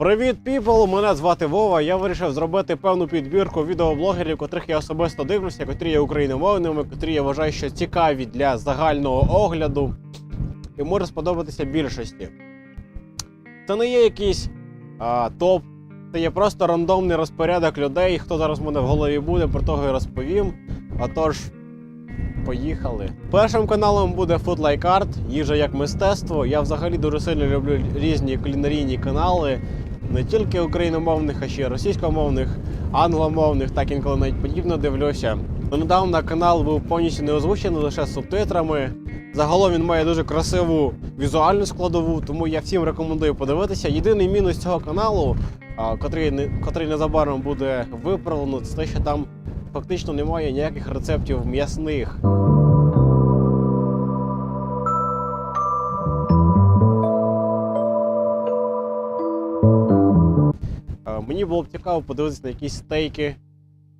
Привіт, піпл! Мене звати Вова. Я вирішив зробити певну підбірку відеоблогерів, котрих я особисто дивлюся, котрі є україномовними, котрі я вважаю, що цікаві для загального огляду і може сподобатися більшості. Це не є якийсь а, топ, це є просто рандомний розпорядок людей. Хто зараз в мене в голові буде, про того і розповім. Отож, Поїхали. Першим каналом буде Food Like Art, їжа як мистецтво. Я взагалі дуже сильно люблю різні кулінарійні канали, не тільки україномовних, а ще російськомовних, англомовних, так інколи навіть подібно дивлюся. Недавно канал був повністю не озвучений лише з субтитрами. Загалом він має дуже красиву візуальну складову, тому я всім рекомендую подивитися. Єдиний мінус цього каналу, котрий, котрий незабаром буде виправлено, це те, що там фактично немає ніяких рецептів м'ясних. Мені було б цікаво подивитися на якісь стейки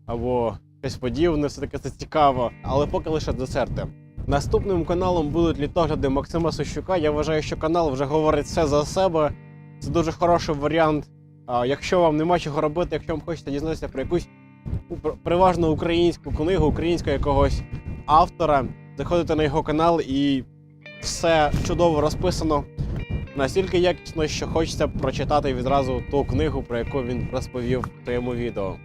або щось подібне, все-таки це цікаво, але поки лише десерти. Наступним каналом будуть літогляди Максима Сощука. Я вважаю, що канал вже говорить все за себе. Це дуже хороший варіант. Якщо вам нема чого робити, якщо вам хочеться дізнатися про якусь переважно українську книгу, українського якогось автора, заходите на його канал і все чудово розписано. Настільки якісно, що хочеться прочитати відразу ту книгу, про яку він розповів в своєму відео.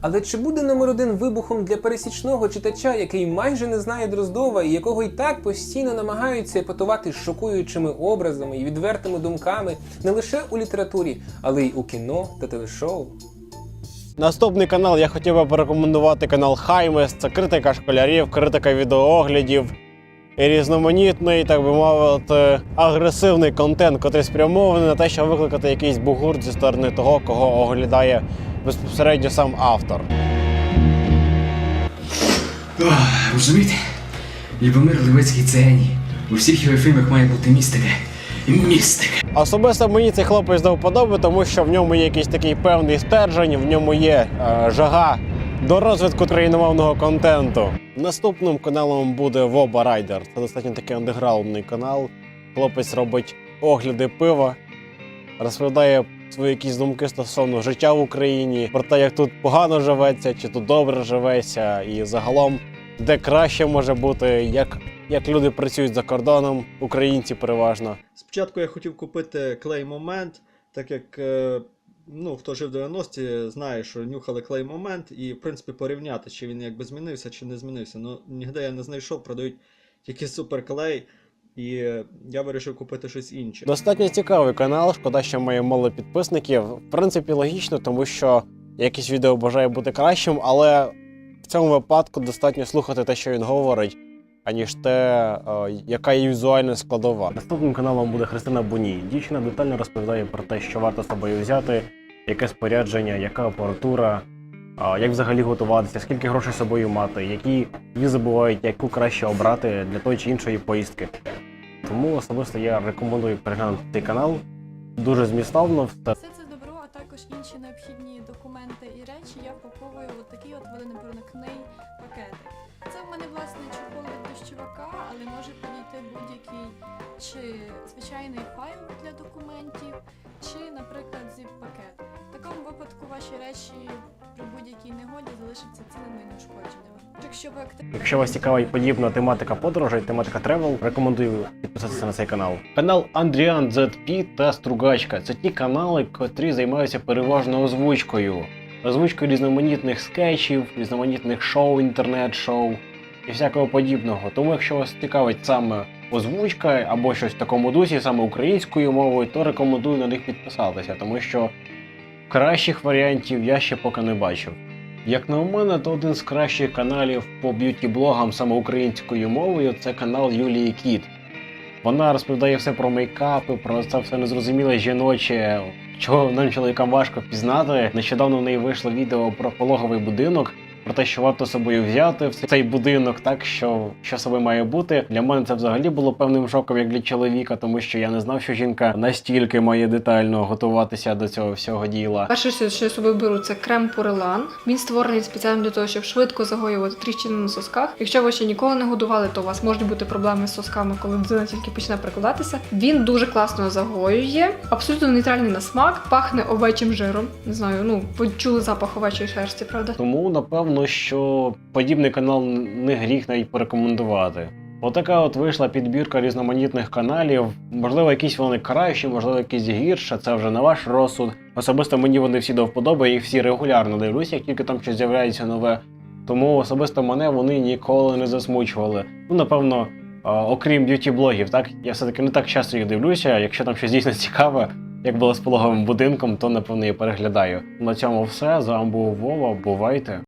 Але чи буде номер один вибухом для пересічного читача, який майже не знає Дроздова і якого й так постійно намагаються епатувати шокуючими образами і відвертими думками не лише у літературі, але й у кіно та телешоу? Наступний канал я хотів би порекомендувати канал Хаймес. Це критика школярів, критика відеооглядів і різноманітний, так би мовити, агресивний контент, який спрямований на те, щоб викликати якийсь бугурт зі сторони того, кого оглядає безпосередньо сам автор. Ох, розумієте? Любомир Левицький це геній. У всіх його фільмах має бути містика. Містика. Особисто мені цей хлопець до вподоби, тому що в ньому є якийсь такий певний стержень, в ньому є е, жага до розвитку країномовного контенту. Наступним каналом буде Воба Райдер. Це достатньо такий андеграундний канал. Хлопець робить огляди пива, розповідає свої якісь думки стосовно життя в Україні, про те, як тут погано живеться, чи тут добре живеться, і загалом де краще може бути, як, як люди працюють за кордоном, українці переважно. Спочатку я хотів купити клей момент, так як е, ну, хто жив в 90-ті, знає, що нюхали клей момент, і в принципі порівняти, чи він якби змінився, чи не змінився. Ну, ніде я не знайшов, продають тільки суперклей, і я вирішив купити щось інше. Достатньо цікавий канал, шкода, що має мало підписників. В принципі, логічно, тому що якесь відео бажає бути кращим, але в цьому випадку достатньо слухати те, що він говорить, аніж те, е, яка є візуальна складова. Наступним каналом буде Христина Буній. Дівчина детально розповідає про те, що варто з собою взяти, яке спорядження, яка апаратура. Як взагалі готуватися, скільки грошей з собою мати, які візи бувають, яку краще обрати для тої чи іншої поїздки. Тому особисто я рекомендую переглянути цей канал. Дуже змістовно все. Також інші необхідні документи і речі я впаковую в такий от водонепроникний пакетик. Це в мене власне чохол від дощовика, але може підійти будь-який чи звичайний файл для документів, чи, наприклад, зіп-пакет. В такому випадку ваші речі при будь-якій негоді залишаться цілими і неушкодженими. Якщо ви активно Якщо вас цікавить подібна тематика подорожей, тематика тревел, рекомендую підписатися на цей канал. Канал Андріан ZP та Стругачка це ті канали, котрі займаються переважно озвучкою. Озвучкою різноманітних скетчів, різноманітних шоу, інтернет-шоу і всякого подібного. Тому, якщо вас цікавить саме озвучка або щось в такому дусі, саме українською мовою, то рекомендую на них підписатися, тому що кращих варіантів я ще поки не бачив. Як на мене, то один з кращих каналів по б'юті-блогам саме українською мовою це канал Юлії Кіт. Вона розповідає все про мейкапи, про це все незрозуміле жіноче, чого нам чоловікам важко пізнати. Нещодавно в неї вийшло відео про пологовий будинок, про те, що варто собою взяти в цей будинок, так що, що собі має бути. Для мене це взагалі було певним шоком, як для чоловіка, тому що я не знав, що жінка настільки має детально готуватися до цього всього діла. Перше, що що я собі беру, це крем Пурелан. Він створений спеціально для того, щоб швидко загоювати тріщини на сосках. Якщо ви ще ніколи не годували, то у вас можуть бути проблеми з сосками, коли дитина тільки почне прикладатися. Він дуже класно загоює, абсолютно нейтральний на смак, пахне овечим жиром. Не знаю, ну ви чули запах овечої шерсті, правда? Тому напевно, що подібний канал не гріх навіть порекомендувати. Отака от вийшла підбірка різноманітних каналів. Можливо, якісь вони кращі, можливо, якісь гірше. Це вже на ваш розсуд. Особисто мені вони всі до вподоби, їх всі регулярно дивлюся, як тільки там щось з'являється нове. Тому особисто мене вони ніколи не засмучували. Ну, напевно, окрім б'юті-блогів, так я все-таки не так часто їх дивлюся. Якщо там щось дійсно цікаве, як було з пологовим будинком, то напевно і переглядаю. На цьому все. З вами був Вова. Бувайте.